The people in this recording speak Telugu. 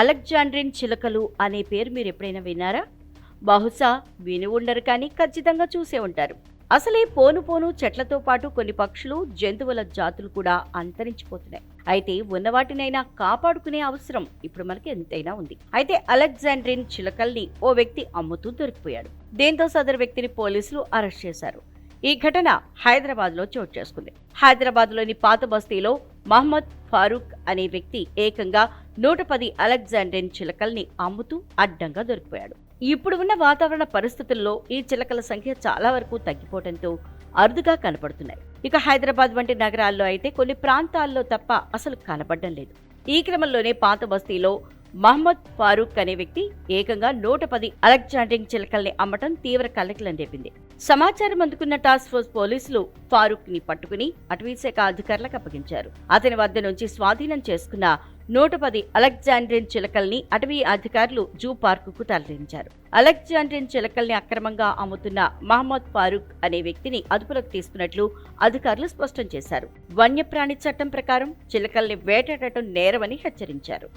అలెగ్జాండ్రిన్ చిలకలు అనే పేరు మీరు ఎప్పుడైనా విన్నారా? బహుశా విని ఉండరు కానీ ఖచ్చితంగా చూసే ఉంటారు. అసలే పోను పోను చెట్లతో పాటు కొన్ని పక్షులు జంతువుల జాతులు కూడా అంతరించిపోతున్నాయి. అయితే ఉన్న వాటినైనా కాపాడుకునే అవసరం ఇప్పుడు మనకి ఎంతైనా ఉంది. అయితే అలెగ్జాండ్రిన్ చిలకల్ని ఓ వ్యక్తి అమ్ముతూ దొరికిపోయాడు. దీంతో సదరు వ్యక్తిని పోలీసులు అరెస్ట్ చేశారు. ఈ ఘటన హైదరాబాద్లో చోటు చేసుకుంది. హైదరాబాద్లోని పాత బస్తీలో మహమ్మద్ ఫారూక్ అనే వ్యక్తి ఏకంగా నూట పది అలెగ్జాండ్రిన్ చిలకల్ని అమ్ముతూ అడ్డంగా దొరికిపోయాడు. ఇప్పుడు ఉన్న వాతావరణ పరిస్థితుల్లో ఈ చిలకల సంఖ్య చాలా వరకు తగ్గిపోవడంతో అరుదుగా కనపడుతున్నాయి. ఇక హైదరాబాద్ వంటి నగరాల్లో అయితే కొన్ని ప్రాంతాల్లో తప్ప అసలు కనపడడం లేదు. ఈ క్రమంలోనే పాత బస్తీలో మహమ్మద్ ఫారూక్ అనే వ్యక్తి ఏకంగా నూట పది అలెగ్జాండ్రింగ్ చిలకల్ని అమ్మటం తీవ్ర కలకలం రేపింది. సమాచారం అందుకున్న టాస్క్ ఫోర్స్ పోలీసులు ఫారూక్ని పట్టుకుని అటవీశాఖ అధికారులకు అప్పగించారు. అతని వద్ద నుంచి స్వాధీనం చేసుకున్న నూట పది అలెగ్జాండ్రియన్ చిలకల్ని అటవీ అధికారులు జూ పార్కుకు తరలించారు. అలెగ్జాండ్రియన్ చిలకల్ని అక్రమంగా అమ్ముతున్న మహమ్మద్ ఫారూక్ అనే వ్యక్తిని అదుపులోకి తీసుకున్నట్లు అధికారులు స్పష్టం చేశారు. వన్యప్రాణి చట్టం ప్రకారం చిలకల్ని వేటాడటం నేరమని హెచ్చరించారు.